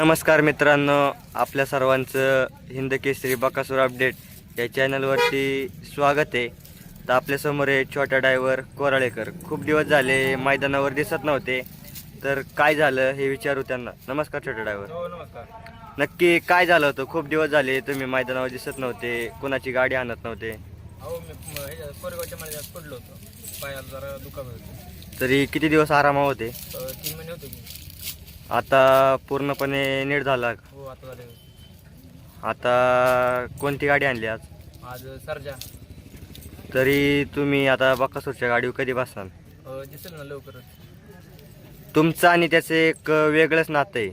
नमस्कार मित्रांनो आपल्या सर्वांचं हिंद केसरी बकासूर अपडेट या चॅनलवरती स्वागत आहे. तर आपल्यासमोर आहे छोटा डायव्हर कोराळेकर. खूप दिवस झाले मैदानावर दिसत नव्हते. तर काय झालं हे विचारू त्यांना. नमस्कार छोटा डायव्हर. हो नमस्कार. नक्की काय झालं होतं? खूप दिवस झाले तुम्ही मैदानावर दिसत नव्हते कोणाची गाडी आणत नव्हते. तरी किती दिवस आरामा होते? तीन महिने होते आता पूर्णपणे नीट झाला. का? हो आता झाले. आता कोणती गाडी आणली आज? आज सर्जा. तरी तुम्ही आता बकासूरच्या गाडीवर कधी बसाल? अ, दिसेल ना लवकरच तुमचं आणि त्याचं एक वेगळंच नातं आहे.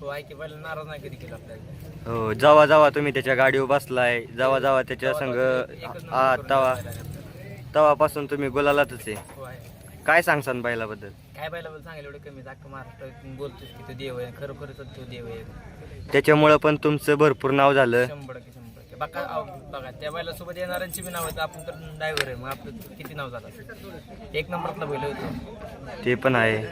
हो ऐके पहिला नाराज नाही कधी केला आपल्याला. हो जेव्हा जेव्हा तुम्ही त्याच्या गाडीवर बसलाय जेव्हा जेव्हा त्याच्या एकच नंबर करून तवा. तेव्हापासून तुम्ही गुलालातच आहे. काय सांगसान बैलाबद्दल? काय बैला सांगायला एवढं कमी? अख्खा महाराष्ट्रात बोलतोस की तो देव आहे खरोखरच तो देव आहे. त्याच्यामुळं पण तुमचं भरपूर नाव झालं. शंभर टक्के शंभर टक्के. बघा अहो, बघा त्या बैला सोबत येणाऱ्यांची बी नाव आहेत. आपण तर ड्रायव्हर आहे. मग आपलं किती नाव झालं? असेल? एक नंबरातला बैल होतो. ते पण आहे.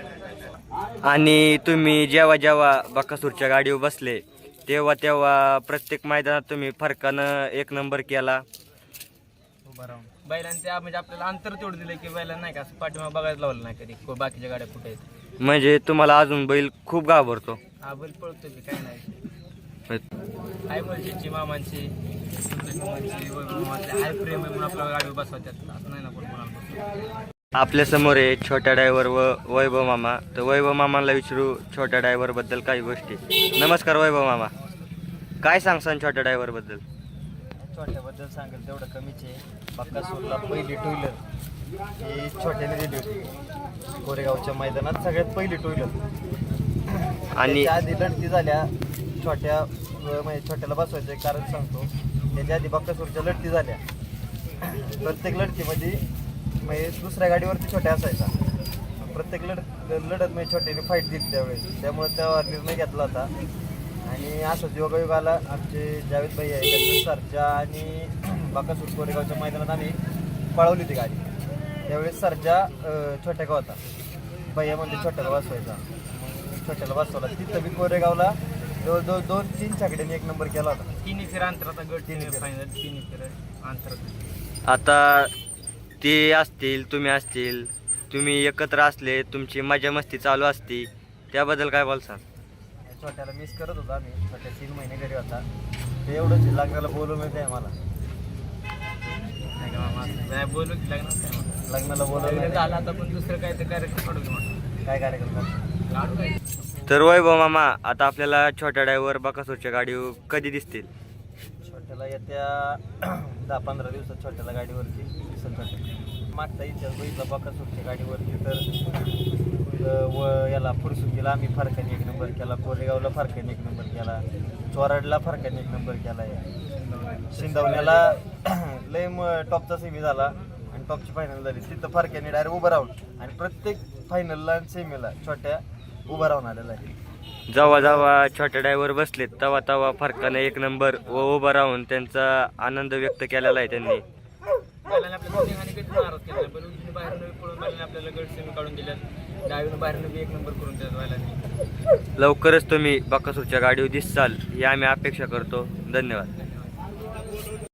आणि तुम्ही जेव्हा जेव्हा बकासूरच्या गाडीवर बसले तेव्हा तेव्हा प्रत्येक मैदानात तुम्ही फरकानं एक नंबर केला. उभा राहून. त्या म्हणजे आपल्याला अंतर तेवढं दिलं की बैलांना नाही का असं पाठीमाग बघायला लावलं नाही कधी. को- बाकीच्या गाड्या कुठे आहेत? म्हणजे तुम्हाला अजून बैल खूप घाबरतो. हा बैल पळतो की काय नाही. आई मामांची सुंदर मामांची वैभव मामाची आई प्रेम आहे म्हणून आपल्या गाडीवर बसवतात असं नाही ना कोण कोणाला बसवत. आपल्यासमोर आहे छोट्या ड्रायव्हर व वैभव मामा. तर वैभव मामाला विचारू छोट्या ड्रायव्हरबद्दल काही गोष्टी. नमस्कार वैभव मामा. काय सांगसान छोट्या ड्रायव्हरबद्दल? छोट्याबद्दल सांगेल तेवढं कमीच आहे. बक्कासूरला पहिली टू व्हीलर ही छोट्याने दिली होती. कोरेगावच्या मैदानात सगळ्यात पहिली टू व्हीलर आणि आधी लढती झाल्या छोट्या म्हणजे छोट्याला बसवायचं कारण सांगतो. त्याच्या आधी बक्कासूरच्या लढती झाल्या. प्रत्येक लढतीमध्ये म्हणजे दुसऱ्या गाडीवरती छोट्या असायचा. प्रत्येक लढ लढत म्हणजे छोट्याने फाईट दिली त्यावेळेस. त्यामुळे त्यावर निर्णय घेतला होता. आणि असंच योगायोग आला आमचे जावेद भाई आहे त्यांचं सरजा आणि बाकासूर कोरेगावच्या मैदानात आम्ही पळवली होती गाडी. त्यावेळेस सरजा छोट्या गावात होता. भैया म्हणजे छोट्याला बसवायचा. मग छोट्याला बसवला. तिथं बी कोरेगावला जवळजवळ दोन तीन छकड्यांनी एक नंबर केला होता. तिन्ही फेर अंतराचा गट तिन्ही तिन्ही फेर. फायनल तिन्ही फेर अंतरात आता ते असतील तुम्ही असतील तुम्ही एकत्र असले तुमची मजा मस्ती चालू असती त्याबद्दल काय बोलसान छोट्याला मिस करत होता आम्ही. छोट्या तीन महिने घरी होता. ते एवढंच लग्नाला बोलवून येते मला. नाही का मामा? बोलू की काय. लग्नाला बोलवलं लग्न झालं आता पण दुसरं काय तर कार्यक्रम काढू की. काय कार्यक्रम करतो काढू काय? तर वैभव मामा आता आपल्याला छोट्या ड्रायव्हर बकासूरच्या गाडीवर कधी दिसतील? छोट्याला येत्या दहा पंधरा दिवसात छोट्याला गाडीवरती. दिसेल छोट्या मागचा इतिहास बघितला बकासूरच्या गाडीवरती तर व याला फुरसुंगीला आम्ही फरकाने एक नंबर केला. कोरेगावला फरकाने एक नंबर केला. चोराडला फरकाने एक नंबर केला आहे शिंदवण्याला लय म- टॉपचा सेमी झाला आणि टॉपची फायनल झाली. तिथं फरक्याने डायरेक्ट उभं राहून आणि प्रत्येक फायनलला आणि सेमीला छोट्या उभं राहून आलेला आहे. जेव्हा जेव्हा छोट्या ड्रायव्हर बसलेत तेव्हा तेव्हा फरकाने एक नंबर व उभं राहून त्यांचा आनंद व्यक्त केलेला आहे त्यांनी. बैलाने आपल्या दोन्ही आणि गट मारत केला. पण उजवीने बाहेरनं पळून बैलाने आपल्याला गट सेमी काढून दिल्यात डावीनं बाहेरनं बी एक नंबर करून दिल्यात बैलाने. लवकरच तुम्ही बकासूरच्या गाडीवर दिसाल. ही आम्ही अपेक्षा करतो. धन्यवाद.